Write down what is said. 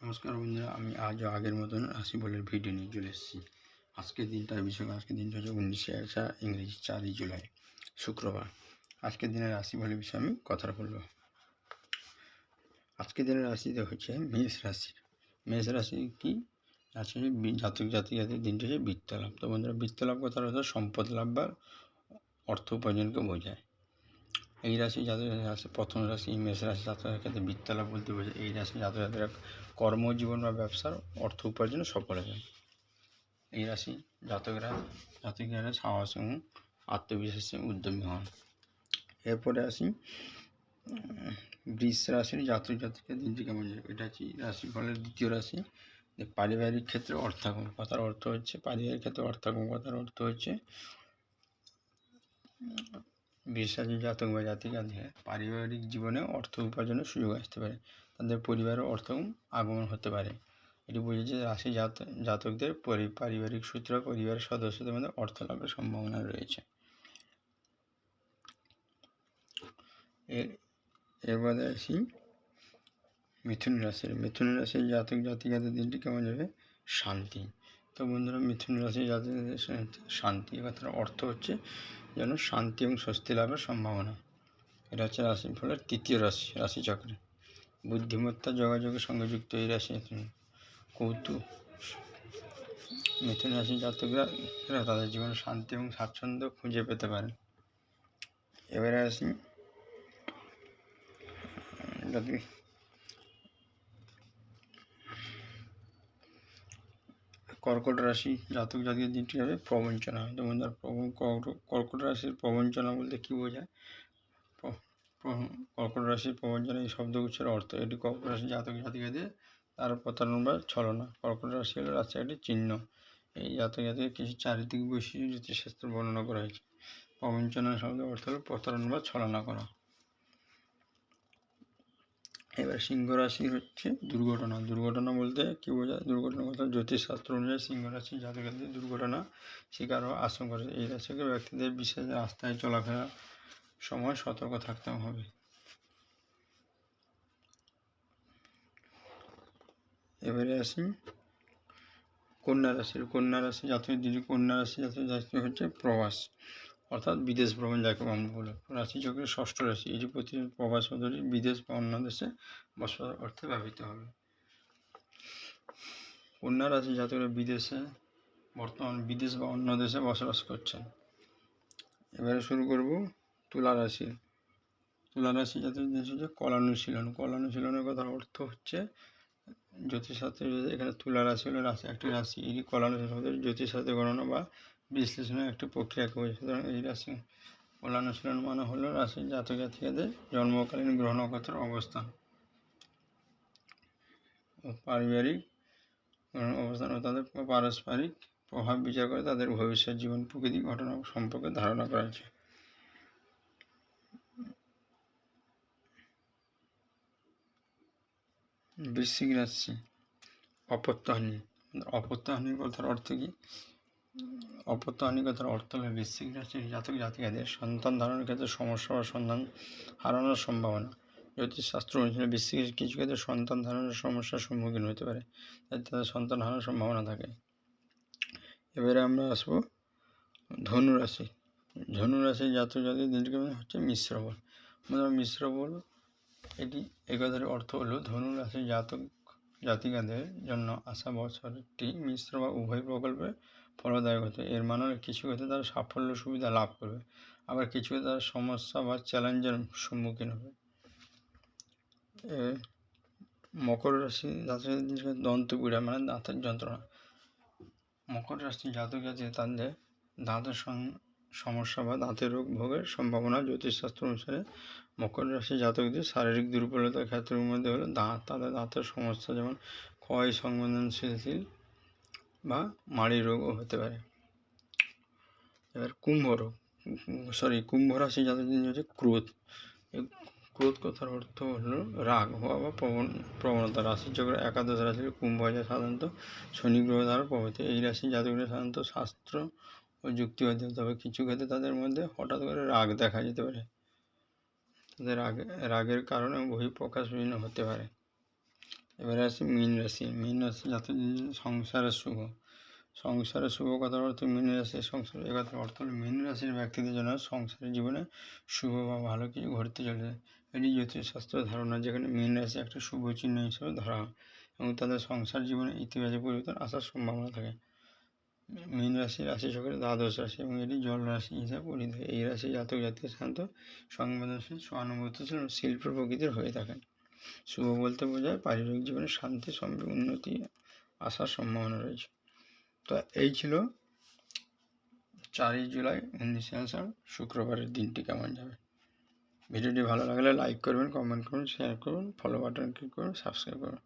নমস্কার বন্ধুরা, আমি আজও আগের মতন রাশি বলের ভিডিও নিয়ে চলে এসেছি। আজকের দিনটার বিষয়, আজকের দিনটা হচ্ছে উনিশে আষা ইংরেজি চারই জুলাই, শুক্রবার। আজকের দিনের রাশি বলের বিষয়ে আমি কথা বলব। আজকের দিনের রাশিতে হচ্ছে মেষ রাশি। মেষ রাশি কি? আছে জাতক জাতিকাদের দিনটা হচ্ছে বৃত্তলাভ। তো বন্ধুরা বৃত্ত লাভ কথার অর্থ সম্পদ লাভ বা অর্থ উপার্জনকে বোঝায়। এই রাশি যাদের আছে প্রথম রাশি, মেষ রাশি জাতকের ক্ষেত্রে বৃত্তালাভ বলতে বোঝায়, এই রাশি জাতক জাতিরা কর্মজীবন বা ব্যবসার অর্থ উপার্জনে সফল হবে এই রাশি জাতকরা, জাতকেরা সাহস এবং আত্মবিশ্বাসে উদ্যমী হন। এরপরে আসি বৃষ রাশির জাতক জাতিকা দিনটি কেমন যাবে? এটা হচ্ছে রাশি ফলের দ্বিতীয় রাশি। পারিবারিক ক্ষেত্রে অর্থাগম কথার অর্থ হচ্ছে, পারিবারিক ক্ষেত্রে অর্থাগম কথার অর্থ হচ্ছে বিশ্বাসী জাতক বা জাতিকাদের পারিবারিক জীবনে অর্থ উপার্জনের সুযোগ আসতে পারে। তাদের পরিবারের অর্থ আগমন হতে পারে। এটি বোঝাচ্ছে রাশি জাত, জাতকদের পরি- পারিবারিক সূত্র, পরিবারের সদস্যদের মধ্যে অর্থ লাভের সম্ভাবনা রয়েছে। এর এরপরে আসি মিথুন রাশির মিথুন রাশির জাতক জাতিকাদের দিনটি কেমন যাবে? শান্তি। তো বন্ধুরা মিথুন রাশি সা- শান্তি কথার অর্থ হচ্ছে যেন শান্তি এবং স্বস্তি লাভের সম্ভাবনা। এটা হচ্ছে রাশির ফলের তৃতীয় রাশি, রাশিচক্রে। বুদ্ধিমত্তা, যোগাযোগের সঙ্গে যুক্ত এই রাশি কৌতুক। মিথুন রাশি জাতকরা তাদের জীবনে শান্তি এবং স্বাচ্ছন্দ্য খুঁজে পেতে পারে। এবারে আসি কর্কট রাশি জাতক জাতির দিনটি হবে প্রবঞ্চনা। বন্ধুরা প্রব- কর্কট রাশির প্রবঞ্চনা বলতে কী বোঝায়? কর্কট রাশির প্রবঞ্চনা এই শব্দগুচ্ছের অর্থ। এটি কর্কট রাশি জাতক জাতিকাদের তার প্রতারণা বা ছলনা। কর্কট রাশি হলো একটি চিহ্ন। এই জাতক জাতিকে কিছু চারিত্রিক বৈশিষ্ট্য জ্যোতিষশাস্ত্র বর্ণনা করা হয়েছে। প্রবঞ্চনা শব্দের অর্থ হলো প্রতারণা বা ছলনা করা। এবার সিংহ রাশি হচ্ছে দুর্ঘটনা। দুর্ঘটনা বলতে কী বোঝায়? দুর্ঘটনা কথা জ্যোতিষশাস্ত্র অনুযায়ী সিংহ রাশি জাতকদের দুর্ঘটনা শিকার হওয়ার আশঙ্কা এই রাশিকে ব্যক্তিদের বিশেষ রাস্তায় চলাফেরা সময় সতর্ক থাকতে হবে। এবারে আসি কন্যা রাশির। কন্যা রাশি দিদি কন্যা রাশি জাতকের জাতক হচ্ছে প্রবাস। অর্থাৎ বিদেশ ভ্রমণ যাকে আমরা বলে। রাশিচক্রের ষষ্ঠ রাশি এটি প্রতি প্রবাস পদ্ধতি বিদেশ বা অন্য দেশে বসবাস অর্থে ব্যবহৃত হবে। কন্যা রাশি জাতকরা বিদেশে, বর্তমান বিদেশ বা অন্য দেশে বসবাস করছেন। এবারে শুরু করব তুলা রাশি। তুলা রাশি জাতক জিনিস হচ্ছে কলানুশীলন। কলানুশীলনের কথার অর্থ হচ্ছে জ্যোতিষশাস্ত্রে এখানে তুলা রাশি হলো রাশি, একটি রাশি। এটি কলানুশীলন জ্যোতিষশাস্ত্রে গণনা বা বিশ্লেষণের একটি প্রক্রিয়াকে সুতরাং এই রাশি অনুশীলন মানে হলো রাশির জাতক জন্মকালীন গ্রহ নক্ষত্রের অবস্থান পারিবারিক অবস্থান ও তাদের পারস্পরিক প্রভাব বিচার করে তাদের ভবিষ্যৎ জীবন প্রকৃতি ঘটনা সম্পর্কে ধারণা করা হয়েছে। বৃশ্চিক রাশি অপত্যহানি অপত্যহানির কথার অর্থ কি? অপত্যহানি কথার অর্থ হলো বৃশ্চিক রাশির জাতক জাতিকাদের সন্তান ধারণের ক্ষেত্রে সমস্যা বা সন্তান হারানোর সম্ভাবনা। জ্যোতিষশাস্ত্র অনুসারে বৃশ্চিক কিছু ক্ষেত্রে সন্তান ধারণের সমস্যার সম্মুখীন হতে পারে তাই তাদের সন্তান হারানোর সম্ভাবনা থাকে। এবারে আমরা আসব ধনু রাশি জাতক জাতির দিনটি হচ্ছে মিশ্র বল। মিশ্র বল এটি এই কথার অর্থ হলো ধনু রাশির জাতক জাতিকাদের জন্য আসা বছরটি মিশ্র বা উভয় প্রকল্পে ফলদায়ক হতে এর মানে কিছু ক্ষেত্রে তারা সাফল্য সুবিধা লাভ করবে, আবার কিছু তারা সমস্যা বা চ্যালেঞ্জের সম্মুখীন হবে। মকর রাশি জাতকের দন্তপীড়া মানে দাঁতের যন্ত্রণা। মকর রাশি জাতক জাতি তাদের দাঁতের সমস্যা বা দাঁতের রোগ ভোগের সম্ভাবনা জ্যোতিষশাস্ত্র অনুসারে মকর রাশি জাতকদের শারীরিক দুর্বলতার ক্ষেত্রের মধ্যে হলো দাঁত, তাদের দাঁতের সমস্যা যেমন ক্ষয় সংবেদনশীল বা মাড়ি রোগও হতে পারে। এবার কুম্ভ রোগ সরি কুম্ভ রাশি যাদের জন্য হচ্ছে ক্রোধ। ক্রোধ কথার অর্থ হলো রাগ হওয়া বা প্রবণ, প্রবণতা। রাশি চক্র একাদশ রাশির কুম্ভ হয় সাধারণত শনি, গ্রহ দ্বারা প্রভাবিত। এই রাশি জাতকরা সাধারণত শাস্ত্র ও যুক্তিবাদী হতে হবে। কিছু ক্ষেত্রে তাদের মধ্যে হঠাৎ করে রাগ দেখা যেতে পারে। তাদের রাগ, রাগের কারণে বহিঃপ্রকাশ বিভিন্ন হতে পারে। এবারে আসি মীন রাশি। মীন রাশি যাতে সংসারের শুভ। সংসারের শুভ কথার অর্থ মীন রাশির সংসার এ কথার অর্থ হলো মীন রাশির ব্যক্তিদের জন্য সংসারের জীবনে শুভ বা ভালো কিছু ঘটতে চলেছে। এটি জ্যোতিষশাস্ত্রের ধারণা যেখানে মীন রাশি একটা শুভ চিহ্ন হিসেবে ধরা হয় এবং তাদের সংসার জীবনে ইতিবাচক পরিবর্তন আসার সম্ভাবনা থাকে। মীন রাশি রাশি চক্রের দ্বাদশ রাশি এবং এটি জল রাশি হিসাবে পরিচিত। এই রাশি জাতক জাতীয় শান্ত, সংবেদনশীল, সহানুভূতিশীল শিল্প প্রকৃতির হয়ে থাকেন। শুভ বলতে বোঝায় পারিবারিক জীবনে শান্তি সম্পর্ক উন্নতি আসার সম্ভাবনা রয়েছে। তো এই ছিল চারই জুলাই, উনিশে আসার শুক্রবারের দিনটি কেমন যাবে? ভিডিওটি ভালো লাগলে লাইক করবেন কমেন্ট করুন শেয়ার করুন ফলো বাটন ক্লিক করুন সাবস্ক্রাইব করুন।